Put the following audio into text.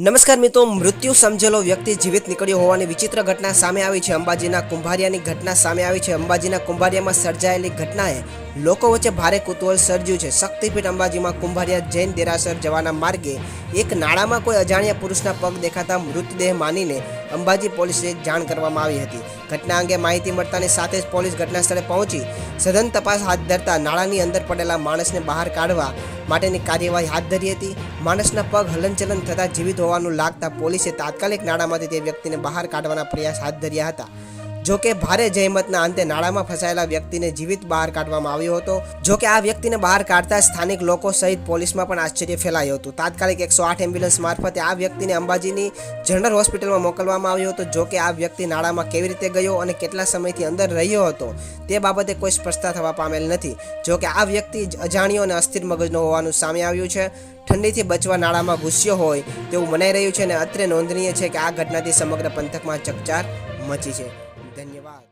નમસ્કાર મિત્રો, મૃત્યુ સમજેલો વ્યક્તિ જીવિત નીકળ્યો હોવાની વિચિત્ર ઘટના સામે આવી છે. અંબાજીના કુંભારિયાની ઘટના સામે આવી છે. અંબાજીના કુંભારિયામાં સર્જાયેલી ઘટનાએ લોકો વચ્ચે ભારે કુતૂહલ સર્જ્યું છે. શક્તિપીઠ અંબાજીમાં કુંભારિયા જૈન દેરાસર જવાના માર્ગે એક નાળામાં કોઈ અજાણ્યા પુરુષના પગ દેખાતા મૃતદેહ માનીને અંબાજી પોલીસને જાણ કરવામાં આવી હતી. ઘટના અંગે માહિતી મળતાની સાથે જ પોલીસ ઘટના સ્થળે પહોંચી. સઘન તપાસ હાથ ધરતા નાળાની અંદર પડેલા માણસને બહાર કાઢવા માટેની કાર્યવાહી હાથ ધરી હતી. માણસના પગ હલનચલન થતાં જીવિત હોવાનું લાગતા પોલીસે તાત્કાલિક નાળામાંથી તે વ્યક્તિને બહાર કાઢવાના પ્રયાસ હાથ ધર્યા હતા. જો કે ભારે જહેમતના અંતે નાળામાં ફસાયેલા વ્યક્તિને જીવિત બહાર કાઢવામાં આવ્યો હતો. જોકે આ વ્યક્તિને બહાર કાઢતા સ્થાનિક લોકો સહિત પોલીસમાં પણ આશ્ચર્ય ફેલાયું હતું. તાત્કાલિક એકસો આઠ એમ્બ્યુલન્સ મારફતે આ વ્યક્તિને અંબાજીની જનરલ હોસ્પિટલમાં મોકલવામાં આવ્યો હતો. જોકે આ વ્યક્તિ નાળામાં કેવી રીતે ગયો અને કેટલા સમયથી અંદર રહ્યો હતો તે બાબતે કોઈ સ્પષ્ટતા થવા પામેલ નથી. જોકે આ વ્યક્તિ અજાણ્યો અને અસ્થિર મગજનો હોવાનું સામે આવ્યું છે. ઠંડીથી બચવા નાળામાં ઘૂસ્યો હોય તેવું મનાઈ રહ્યું છે અને અત્રે નોંધનીય છે કે આ ઘટનાથી સમગ્ર પંથકમાં ચકચાર મચી છે. ધન્યવાદ.